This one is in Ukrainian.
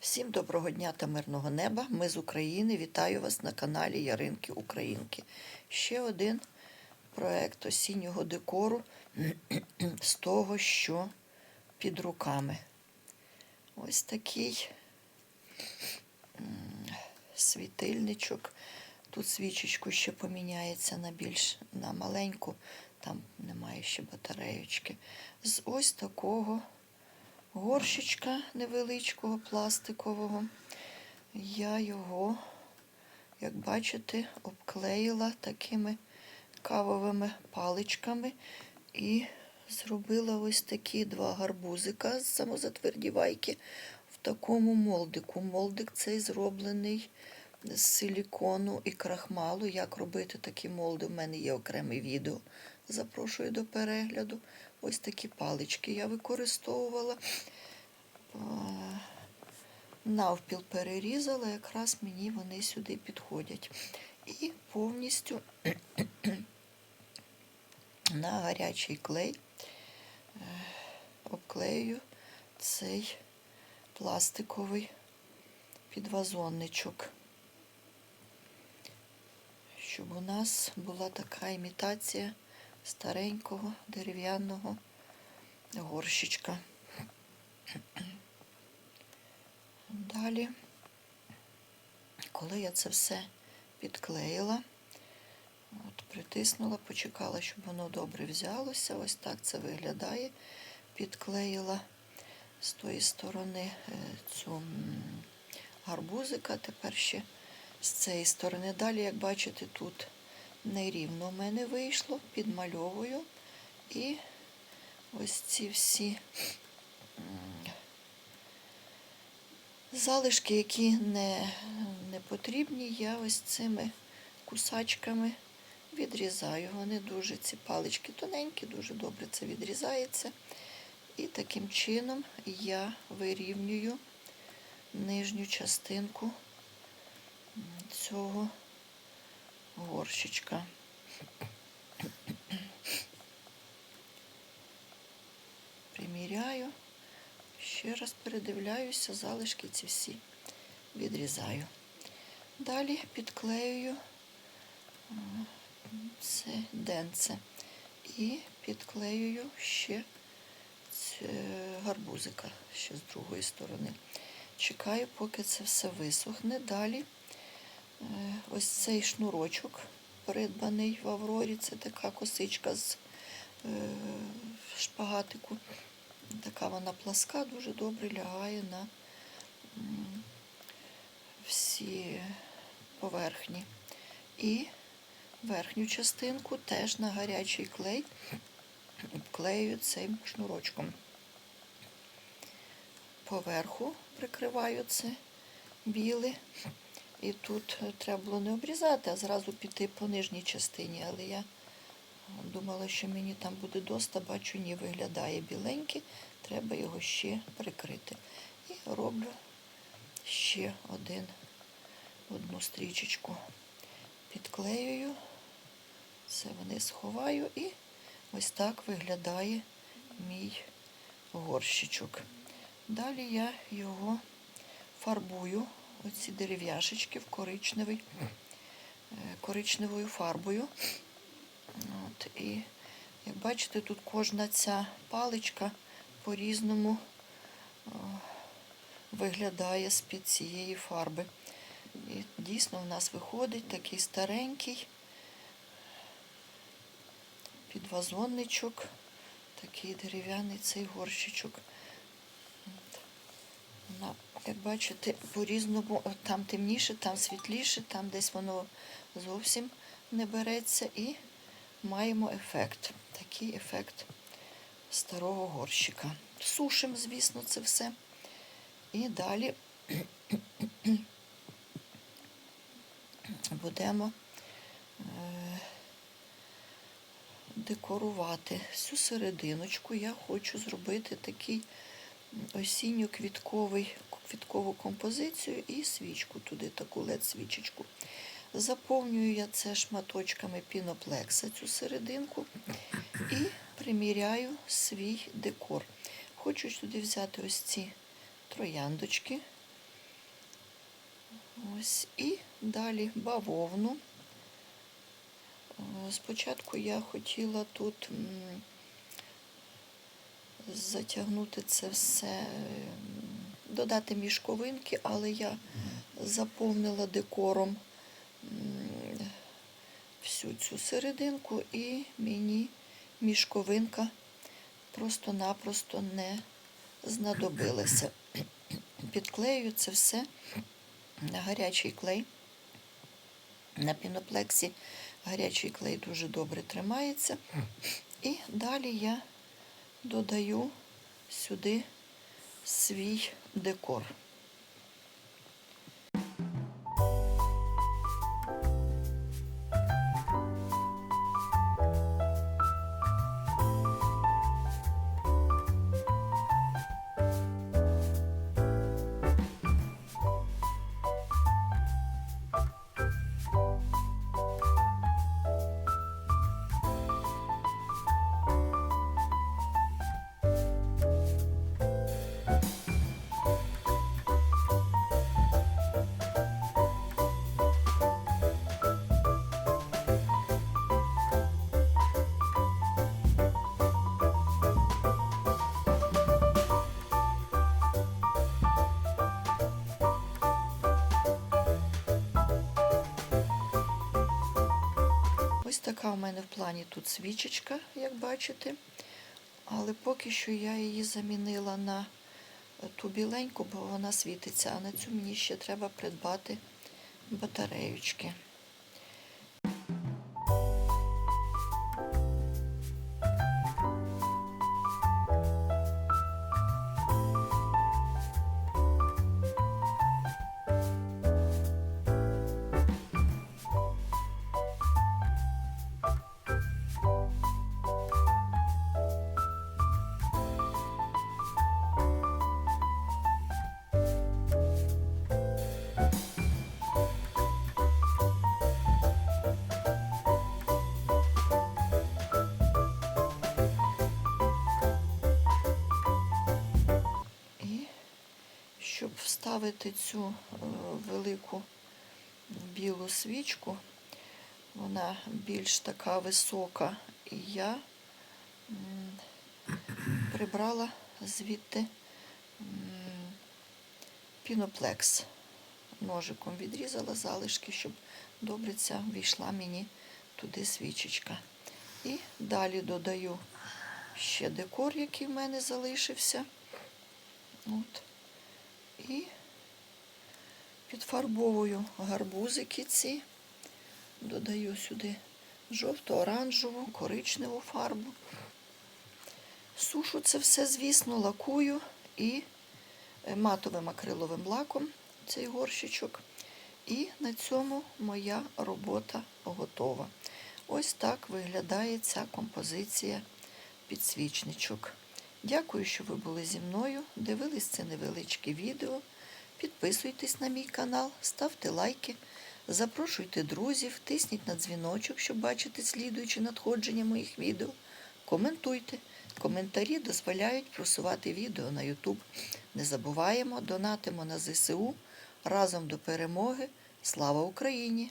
Всім доброго дня та мирного неба. Ми з України. Вітаю вас на каналі Яринки Українки. Ще один проект осіннього декору з того, що під руками. Ось такий світильничок. Тут свічечку ще поміняється на більш на маленьку, там немає ще батареєчки. З ось такого горщичка невеличкого пластикового. Я його, як бачите, обклеїла такими кавовими паличками і зробила ось такі два гарбузика з самозатвердівайки в такому молдику. Молдик цей зроблений з силікону і крахмалу. Як робити такі молди? У мене є окреме відео. Запрошую до перегляду. Ось такі палички я використовувала. Навпіл перерізала, якраз мені вони сюди підходять. І повністю на гарячий клей е, обклею цей пластиковий підвазонничок, щоб у нас була така імітація старенького дерев'яного горщичка. Далі, коли я це все підклеїла, от притиснула, почекала, щоб воно добре взялося. Ось так це виглядає. Підклеїла з тої сторони е, цю гарбузика, тепер ще з цієї сторони. Далі, як бачите, тут нерівно в мене вийшло, підмальовую. І ось ці всі залишки, які не, не потрібні, я ось цими кусачками відрізаю. Вони дуже, ці палички тоненькі, дуже добре це відрізається. І таким чином я вирівнюю нижню частинку цього горщичка. Приміряю, ще раз передивляюся, залишки ці всі відрізаю. Далі підклеюю це денце і підклеюю ще ц- гарбузика ще з другої сторони. Чекаю, поки це все висохне. Далі Е, ось цей шнурочок, придбаний в Аврорі, це така косичка з е, шпагатику. Така вона пласка, дуже добре лягає на всі поверхні. І верхню частинку теж на гарячий клей обклею цим шнурочком. Поверху прикриваю це біле. І тут е, треба було не обрізати, а зразу піти по нижній частині. Але я думала, що мені там буде доста, бачу, ні, виглядає біленький, треба його ще прикрити. І роблю ще один, одну стрічечку. Підклеюю, це вони сховаю і ось так виглядає мій горщичок. Далі я його фарбую оці дерев'яшечки в коричневий, е, коричневою фарбою. От, і як бачите, тут кожна ця паличка по-різному виглядає з-під цієї фарби. І дійсно в нас виходить такий старенький підвазонничок, такий дерев'яний цей горщичок. Як бачите, по-різному, там темніше, там світліше, там десь воно зовсім не береться. І маємо ефект. Такий ефект старого горщика. Сушимо, звісно, це все. І далі будемо е, декорувати всю серединочку. Я хочу зробити такий осінньо-квітковий, квіткову композицію і свічку туди, таку лед-свічечку. Заповнюю я це шматочками піноплекса, цю серединку, і приміряю свій декор. Хочу сюди взяти ось ці трояндочки Ось і далі бавовну. Спочатку я хотіла тут затягнути це все, додати мішковинки, але я заповнила декором всю цю серединку і мені мішковинка просто-напросто не знадобилася. Підклею це все на гарячий клей. На піноплексі гарячий клей дуже добре тримається. І далі я додаю сюди свій декор. Ось така у мене в плані тут свічечка, як бачите. Але поки що я її замінила на ту біленьку, бо вона світиться, а на цю мені ще треба придбати батареючки. Щоб вставити цю е, велику білу свічку, вона більш така висока, і я прибрала звідти піноплекс. Ножиком відрізала залишки, щоб добре ця війшла мені туди свічечка. І далі додаю ще декор, який в мене залишився. От. І підфарбовую гарбузики ці, додаю сюди жовто-оранжеву, коричневу фарбу. Сушу це все, звісно, лакую і е, матовим акриловим лаком цей горщичок. І на цьому моя робота готова. Ось так виглядає ця композиція підсвічничок. Дякую, що ви були зі мною, дивились це невеличке відео. Підписуйтесь на мій канал, ставте лайки, запрошуйте друзів, тисніть на дзвіночок, щоб бачити слідуючі надходження моїх відео. Коментуйте. Коментарі дозволяють просувати відео на YouTube. Не забуваємо, донатимо на ЗСУ разом до перемоги. Слава Україні!